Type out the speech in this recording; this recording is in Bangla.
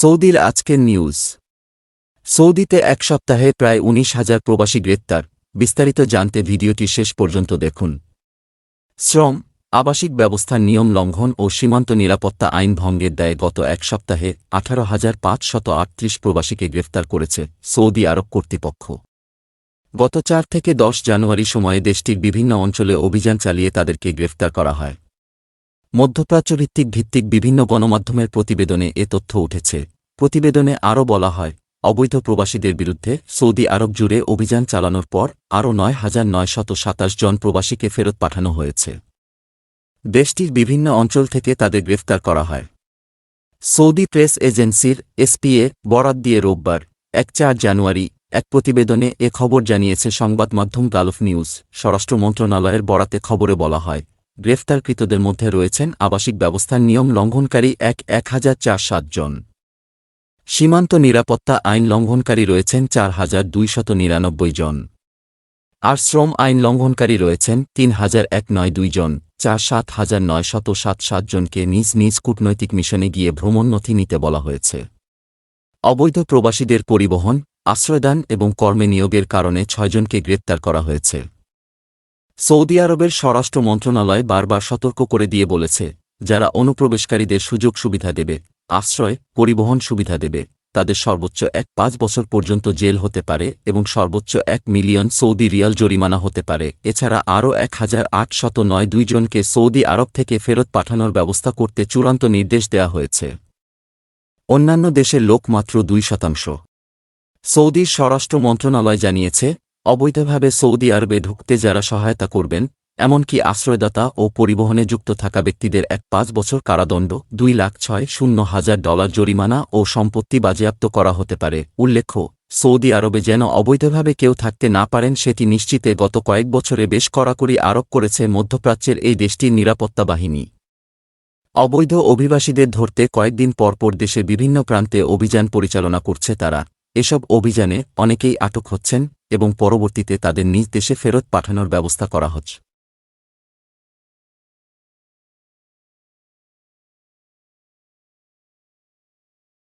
সৌদির আজকের নিউজ। সৌদিতে এক সপ্তাহে প্রায় উনিশ হাজার প্রবাসী গ্রেপ্তার। বিস্তারিত জানতে ভিডিওটি শেষ পর্যন্ত দেখুন। শ্রম, আবাসিক ব্যবস্থার নিয়ম লঙ্ঘন ও সীমান্ত নিরাপত্তা আইন ভঙ্গের দায়ে গত এক সপ্তাহে আঠারো হাজার পাঁচশত আটত্রিশ প্রবাসীকে গ্রেফতার করেছে সৌদি আরব কর্তৃপক্ষ। গত চার থেকে দশ জানুয়ারি সময়ে দেশটির বিভিন্ন অঞ্চলে অভিযান চালিয়ে তাদেরকে গ্রেফতার করা হয়। মধ্যপ্রাচ্যভিত্তিক ভিত্তিক বিভিন্ন গণমাধ্যমের প্রতিবেদনে এ তথ্য উঠেছে। প্রতিবেদনে আরও বলা হয়, অবৈধ প্রবাসীদের বিরুদ্ধে সৌদি আরব জুড়ে অভিযান চালানোর পর আরও নয় হাজার নয়শত সাতাশ জন প্রবাসীকে ফেরত পাঠানো হয়েছে। দেশটির বিভিন্ন অঞ্চল থেকে তাদের গ্রেফতার করা হয়। সৌদি প্রেস এজেন্সির এসপিএ বরাত দিয়ে রোববার, এক চার জানুয়ারি, এক প্রতিবেদনে এ খবর জানিয়েছে সংবাদ মাধ্যম গালফ নিউজ, স্বরাষ্ট্র মন্ত্রণালয়ের বরাতে খবরে বলা হয়। গ্রেফতারকৃতদের মধ্যে রয়েছেন আবাসিক ব্যবস্থার নিয়ম লঙ্ঘনকারী এক এক হাজার চার সাত জন। সীমান্ত নিরাপত্তা আইন লঙ্ঘনকারী রয়েছেন চার হাজার দুইশত নিরানব্বই জন। আর শ্রম আইন লঙ্ঘনকারী রয়েছেন তিন হাজার এক নয় দুই জন, চার সাত হাজার নয় শত সাত সাত জনকে নিজ নিজ কূটনৈতিক মিশনে গিয়ে ভ্রমণ নথি নিতে বলা হয়েছে। অবৈধ প্রবাসীদের পরিবহন, আশ্রয়দান এবং কর্মে নিয়োগের কারণে ছয়জনকে গ্রেপ্তার করা হয়েছে। সৌদি আরবের স্বরাষ্ট্র মন্ত্রণালয় বারবার সতর্ক করে দিয়ে বলেছে, যারা অনুপ্রবেশকারীদের সুযোগ সুবিধা দেবে, আশ্রয়, পরিবহন সুবিধা দেবে, তাদের সর্বোচ্চ এক পাঁচ বছর পর্যন্ত জেল হতে পারে এবং সর্বোচ্চ এক মিলিয়ন সৌদি রিয়াল জরিমানা হতে পারে। এছাড়া আরও এক হাজার আটশত নয় দুইজনকে সৌদি আরব থেকে ফেরত পাঠানোর ব্যবস্থা করতে চূড়ান্ত নির্দেশ দেওয়া হয়েছে। অন্যান্য দেশের লোক মাত্র দুই শতাংশ। সৌদির স্বরাষ্ট্র মন্ত্রণালয় জানিয়েছে অবৈধভাবে সৌদি আরবে ঢুকতে যারা সহায়তা করবেন, এমনকি আশ্রয়দাতা ও পরিবহনে যুক্ত থাকা ব্যক্তিদের এক পাঁচ বছর কারাদণ্ড, দুই লাখ ছয় শূন্য হাজার ডলার জরিমানা ও সম্পত্তি বাজেয়াপ্ত করা হতে পারে। উল্লেখ্য, সৌদি আরবে যেন অবৈধভাবে কেউ থাকতে না পারেন, সেটি নিশ্চিতে গত কয়েক বছরে বেশ কড়াকড়ি আরোপ করেছে মধ্যপ্রাচ্যের এই দেশটির নিরাপত্তা বাহিনী। অবৈধ অভিবাসীদের ধরতে কয়েকদিন পরপর দেশে বিভিন্ন প্রান্তে অভিযান পরিচালনা করছে তারা। এসব অভিযানে অনেকেই আটক হচ্ছেন। এবং পরবর্তীতে তাদের নিজ দেশে ফেরত পাঠানোর ব্যবস্থা করা হচ্ছে।